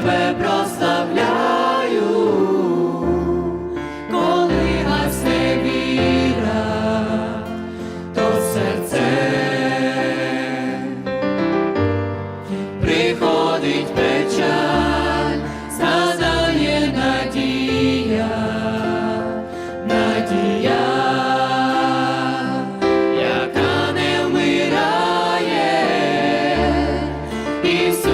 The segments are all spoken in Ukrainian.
тебе прославляю, коли гасне віра, то серце приходить печаль, сказає надія, надія. Peace.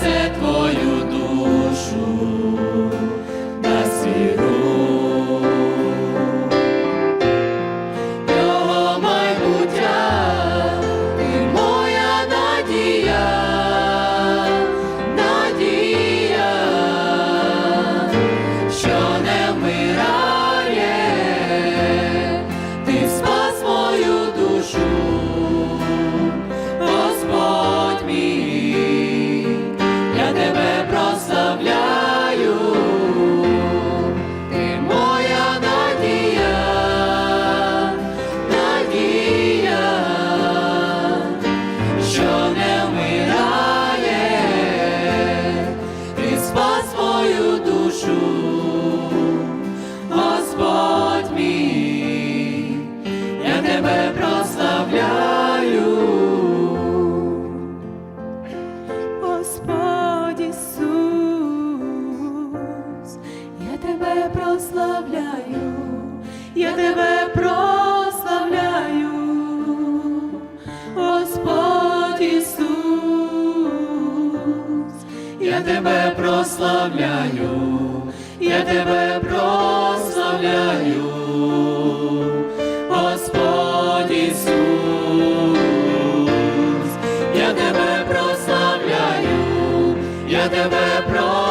все Твоє. тебе прославляю, я тебе прославляю, Господь Ісус, я тебе прославляю, я тебе прославляю, Господь Ісус, я тебе прославляю, я тебе прославляю.